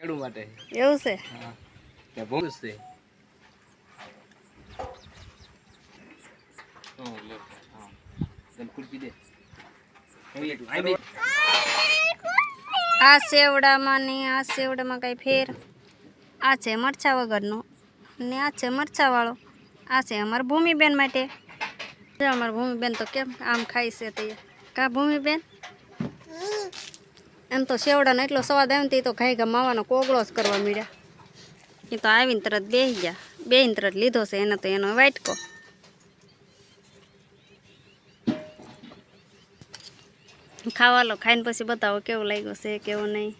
ખેડૂ માટે એવું છે હા તે બહુ છે હા, લે. હા. તને ખુરશી દે એટલું. આ બે. આ સેવડામાં ને આ સેવડામાં કાંઈ ફેર આ છે મરચાં વગરનો ને આ છે મરચાવાળો આ છે અમારા ભૂમિબેન માટે જો અમારા ભૂમિબેન તો કેમ આમ ખાય છે તે કા ભૂમિબેન એમ તો સેવડાને એટલો સ્વાદ આવ્યો ને તે તો ઘાઈ ઘા માવાનો કોગળો જ કરવા મળ્યા એ તો આવીને તરત બેસી ગયા. બેહીને તરત લીધો છે એને તો એનો વાટકો. ખાવા લો ખાઈને પછી બતાવો કેવું લાગ્યું છે કેવું નહીં.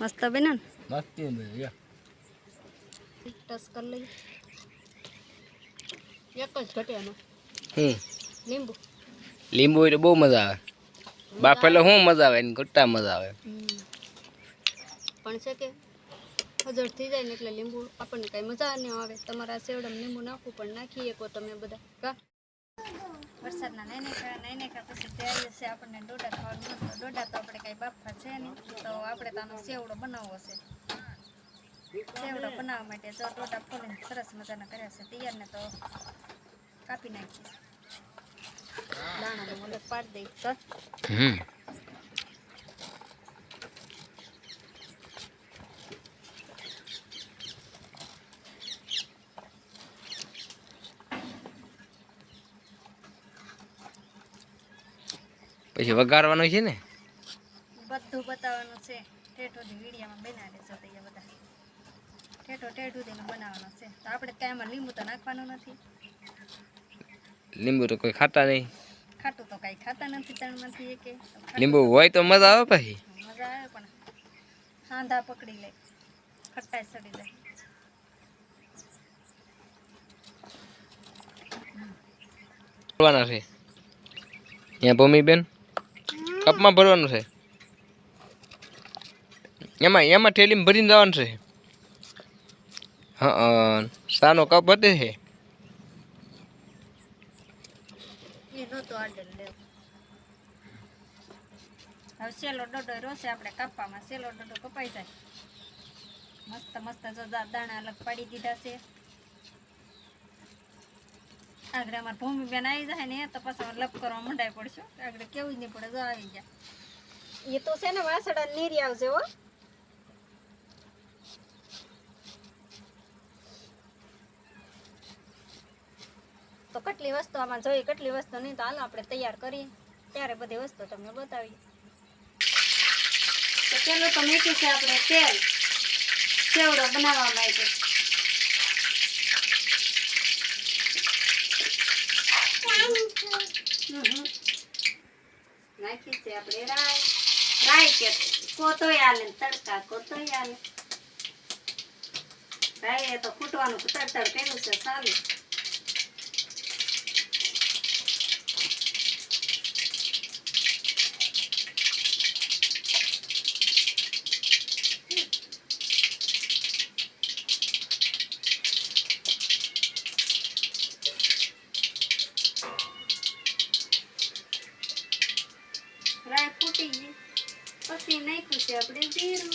મસ્ત બેન મસ્તી ને યા. ટસ કરી લઈએ એક જ ઘટ્યાનો હમ. લીંબુ. લીંબુ એટલે બહુ મજા આવે. બાફેલો શું મજા આવે? ને ઘટ્ટા મજા આવે. પણ છે કે હજર થઈ જાય ને એટલે લીંબુ આપણને કાંઈ મજા નહીં આવે. તમારા સેવડામાં લીંબુ નાખવું પણ નાખી શકો તમે બધા. કા? વરસાદના નાઈને ખા નાઈને ખા પછી તૈયારી છે આપણને ડોડા ખાવાનું મન તો ડોડા તો આપણે કાંઈ બાફા છે નહીં. તો આપણે તો આનો સેવડો બનાવવો છે. સેવડો બનાવવા માટે જો ડોડા ફોલીને સરસ મજાના કર્યા છે. તૈયાર ને તો કાપી નાખી દાણાનું અલગ પાડી દઈશ તો. હમ. પછી વઘારવાનું છે ને? બધું બતાવવાનું છે. ઠેઠોથી વીડિયામાં બનાવે છે તૈયા બધા બધા. ઠેઠો ઠેઠું બનાવવાનો છે. તો આપણે એમાં લીંબુ તો નાખવાનું નથી. લીંબુ તો કોઈ ખાતા નહીં. ખાટું તો કઈ ખાતા નથી તણમાંથી એકે. લીંબુ હોય તો મજા આવે પછી. મજા આવે પણ હાંધા પકડી લે ખટ્ટાઈ સડી જાય. ભરવાના છે. અહીંયા ભૂમિબેન કપમાં ભરવાનું છે. એમાં એમાં થેલીમાં ભરીને જવાનું છે. હા સાનો કપ હતે છે. એ નહોતો આડેલ લેવો. હવે સેલો ડોડો રોશે આપણે કાપવામાં. સેલો ડોડો કપાઈ જાય. મસ્ત મસ્ત જો દાણા અલગ પાડી દીધા છે. આગળ અમારે ભૂમિબેન આવી જાય ને, તો પાછા લપ કરવા મંડાઈ પડશું. આગળ કેવું જ નહીં પડે, જો આવી જાય એ તો છે ને વાસડા નીરી આવશે હો. તો કેટલી વસ્તુ આમાં જોઈએ, કેટલી વસ્તુ નહીં તો હાલ આપણે તૈયાર કરીએ. ત્યારે બધી વસ્તુ તમને બતાવી તો. નાખી છે આપણે રાઈ. રાઈ કે કોતોય આલે તડકા કોતોય આલે રાઈ એ તો ફૂટવાનું તડતડ કર્યું છે, સારું. રાઈ ફૂટી ગઈ પછી નાખ્યું છે આપણે જીરું.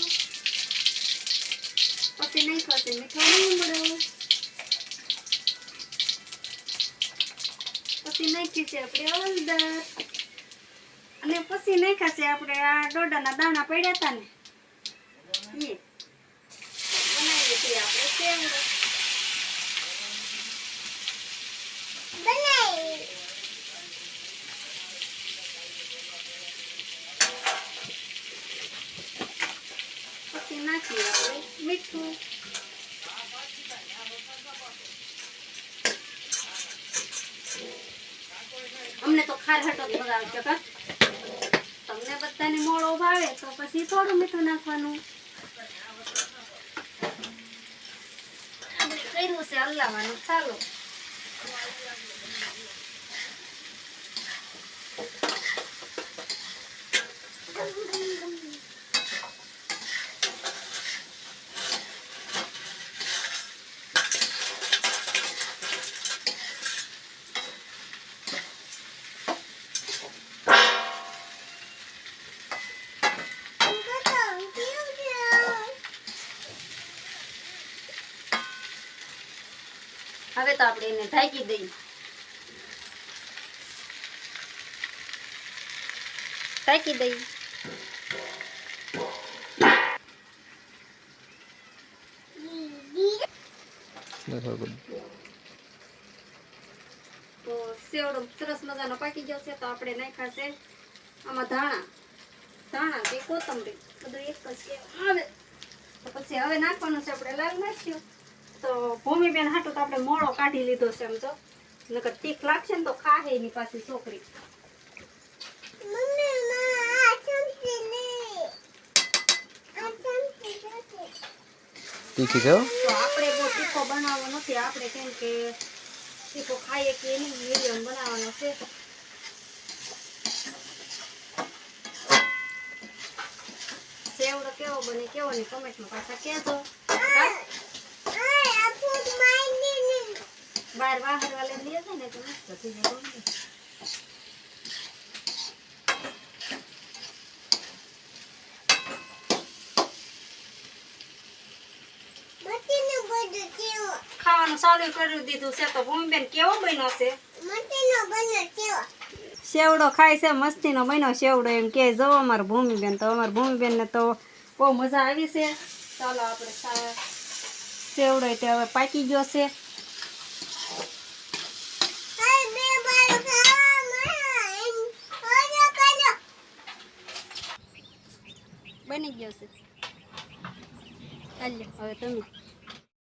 પછી નાખ્યો છે મીઠો લીમડો. પછી નાખી છે આપણે હળદર. અને પછી નાખ્યા છે આપણે આ ડોડાના દાણા પડ્યા હતા ને એ બનાવીએ છીએ આપણે સેવડો પછી નાખીએ આપણે અમને તો ખાર હટો આવે છે કા તમને બધાને મોળો ભાવે તો પછી થોડું મીઠું નાખવાનું. કર્યું છે? હલાવવાનું. ચાલો. હવે તો આપણે એને ઢાંકી દઈએ. ઢાંકી દઈએ. તો સેવડો સરસ મજાનો પાકી ગયો છે તો આપણે નાખ્યા છે આમાં ધાણા. ધાણા કે કોથમરી. બધું એક જ છે. હવે પછી હવે નાખવાનું છે આપણે લાલ નાખ્યું તો ભૂમિબેન હાટું તો આપણે મોળો કાઢી લીધો છે સમજો નકર તીખ લાગશે ને તો ખાહે એની પાસે છોકરી. તીખી છો આપણે બહુ તીખો બનાવવો નથી આપણે કેમ કે તીખો ખાઈએ કે એની મીડિયમ બનાવવાનો છે. સેવડો કેવો બને કેવો ને કમેન્ટમાં પાછા કહેજો? બહાર વાહર લઈ જાય ને તો મસ્ત થઈ જાય ખાવાનું ચાલુ કરી દીધું છે તો ભૂમિબેન કેવો બન્યો છે? સેવડો ખાય છે મસ્તીનો બન્યો સેવડો એમ કે જો અમારા ભૂમિબેન તો અમારા ભૂમિબેનને તો બહુ મજા આવી છે. ચાલો આપણે સેવડો એટલે હવે પાકી ગયો છે. બની ગયો છે. ચાલ્યો હવે તમે.